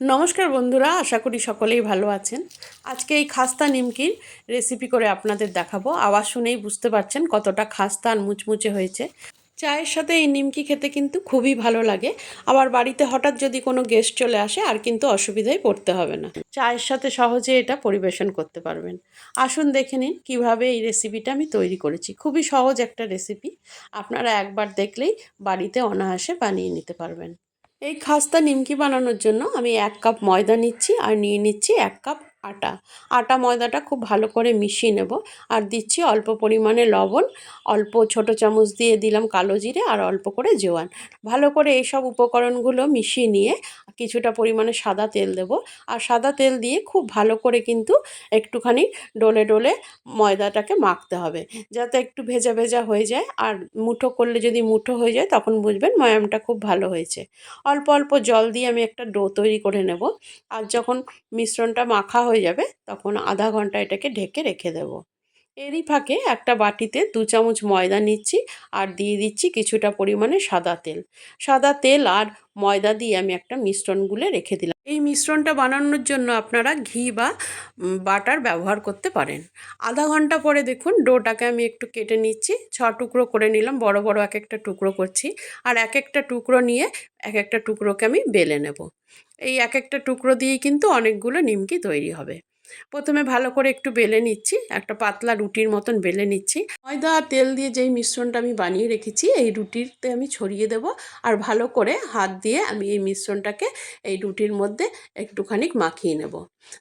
নমস্কার বন্ধুরা, আশা করি সকলেই ভালো আছেন। আজকে এই খাস্তা নিমকির রেসিপি করে আপনাদের দেখাবো। আওয়াজ শুনেই বুঝতে পারছেন কতটা খাস্তা আর মুচমুচে হয়েছে। চায়ের সাথে এই নিমকি খেতে কিন্তু খুবই ভালো লাগে। আবার বাড়িতে হঠাৎ যদি কোনো গেস্ট চলে আসে, আর কিন্তু অসুবিধায় পড়তে হবে না। চায়ের সাথে সহজে এটা পরিবেশন করতে পারবেন। আসুন দেখে নিন কীভাবে এই রেসিপিটা আমি তৈরি করেছি। খুবই সহজ একটা রেসিপি আপনারা একবার দেখলেই বাড়িতে অনায়াসে বানিয়ে নিতে পারবেন। এই খাস্তা নিমকি বানানোর জন্য আমি এক কাপ ময়দা নিচ্ছি আর নিয়ে নিচ্ছি এক কাপ আটা। আটা ময়দাটা খুব ভালো করে মিশিয়ে নেব। আর দিচ্ছি অল্প পরিমাণে লবণ, অল্প ছোট চামচ দিয়ে দিলাম কালো জিরে আর অল্প করে জোয়ান। ভালো করে এইসব উপকরণগুলো মিশিয়ে নিয়ে কিছুটা পরিমাণে সাদা তেল দেব। আর সাদা তেল দিয়ে খুব ভালো করে কিন্তু একটুখানি ডলে ডলে ময়দাটাকে মাখতে হবে। যাতে একটু ভেজা ভেজা হয়ে যায়। আর মুঠো করলে যদি মুঠো হয়ে যায় তখন বুঝবেন ময়ামটা খুব ভালো হয়েছে। অল্প অল্প জল দিয়ে আমি একটা ডো তৈরি করে নেব। আর যখন মিশ্রণটা মাখা যাবে, তখন আধা ঘণ্টা এটাকে ঢেকে রেখে দেব। এরই ফাঁকে একটা বাটিতে দু চামচ ময়দা নিচ্ছি আর দিয়ে দিচ্ছি কিছুটা পরিমাণে সাদা তেল। সাদা তেল আর ময়দা দিয়ে আমি একটা মিশ্রণ গুলে রেখে দিলাম। এই মিশ্রণটা বানানোর জন্য আপনারা ঘি বা বাটার ব্যবহার করতে পারেন। আধা ঘণ্টা পরে দেখুন ডোটাকে আমি একটু কেটে নিচ্ছি। ছ টুকরো করে নিলাম, বড় বড় এক একটা টুকরো করছি। আর এক একটা টুকরো নিয়ে এক একটা টুকরোকে আমি বেলে নেব। এই এক একটা টুকরো দিয়েই কিন্তু অনেকগুলো নিমকি তৈরি হবে। প্রথমে ভালো করে একটু বেলে নিচ্ছি, একটা পাতলা রুটির মতন বেলে নিচ্ছি। ময়দা আর তেল দিয়ে যেই মিশ্রণটা আমি বানিয়ে রেখেছি, এই রুটিতে আমি ছড়িয়ে দেব আর ভালো করে হাত দিয়ে আমি এই মিশ্রণটাকে এই রুটির মধ্যে একটুখানি মাখিয়ে নেব।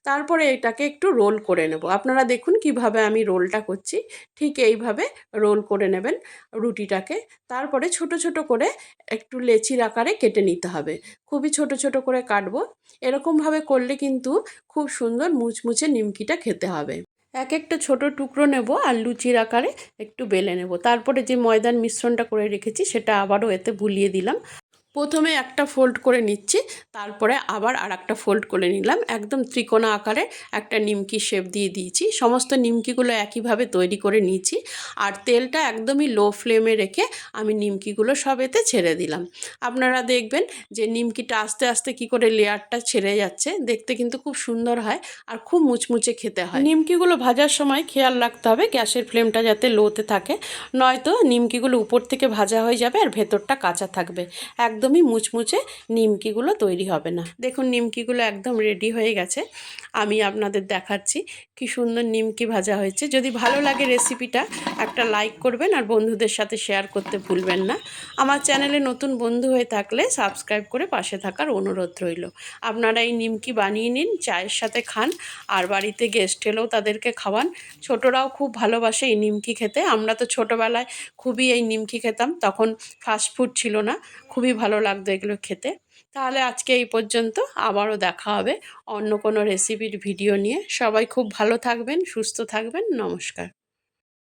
তারপরে এটাকে একটু রোল করে নেব। আপনারা দেখুন কীভাবে আমি রোলটা করছি, ঠিক এইভাবে রোল করে নেবেন রুটিটাকে। তারপরে ছোট ছোট করে একটু লেচির আকারে কেটে নিতে হবে। খুবই ছোট ছোট করে কাটবো। এরকমভাবে করলে কিন্তু খুব সুন্দর মুচমুচে নিমকিটা খেতে হবে। এক একটা ছোট টুকরো নেব আর লুচির আকারে একটু বেলে নেব। তারপরে যে ময়দার মিশ্রণটা করে রেখেছি সেটা আবারও এতে বুলিয়ে দিলাম। প্রথমে একটা ফোল্ড করে নিচ্ছি, তারপরে আবার আর একটা ফোল্ড করে নিলাম। একদম ত্রিকোণা আকারে একটা নিমকি শেপ দিয়ে দিয়েছি। সমস্ত নিমকিগুলো একইভাবে তৈরি করে নিয়েছি। আর তেলটা একদমই লো ফ্লেমে রেখে আমি নিমকিগুলো সব এতে ছেড়ে দিলাম। আপনারা দেখবেন যে নিমকিটা আস্তে আস্তে কি করে লেয়ারটা ছেড়ে যাচ্ছে, দেখতে কিন্তু খুব সুন্দর হয় আর খুব মুচমুচে খেতে হয়। নিমকিগুলো ভাজার সময় খেয়াল রাখতে হবে গ্যাসের ফ্লেমটা যাতে লোতে থাকে, নয়তো নিমকিগুলো উপর থেকে ভাজা হয়ে যাবে আর ভেতরটা কাঁচা থাকবে। একদম একদমই মুচমুচে নিমকিগুলো তৈরি হবে না। দেখুন, নিমকিগুলো একদম রেডি হয়ে গেছে। আমি আপনাদের দেখাচ্ছি কি সুন্দর নিমকি ভাজা হয়েছে। যদি ভালো লাগে রেসিপিটা একটা লাইক করবেন আর বন্ধুদের সাথে শেয়ার করতে ভুলবেন না। আমার চ্যানেলে নতুন বন্ধু হয়ে থাকলে সাবস্ক্রাইব করে পাশে থাকার অনুরোধ রইল। আপনারা এই নিমকি বানিয়ে নিন, চায়ের সাথে খান, আর বাড়িতে গেস্ট এলেও তাদেরকে খাওয়ান। ছোটরাও খুব ভালোবাসে এই নিমকি খেতে। আমরা তো ছোটোবেলায় খুবই এই নিমকি খেতাম, তখন ফাস্টফুড ছিল না। খুবই ভালো লাগতো এগুলো খেতে। তাহলে আজকে এই পর্যন্ত আবারও দেখা হবে অন্য কোনো রেসিপির ভিডিও নিয়ে। সবাই খুব ভালো থাকবেন, সুস্থ থাকবেন, নমস্কার।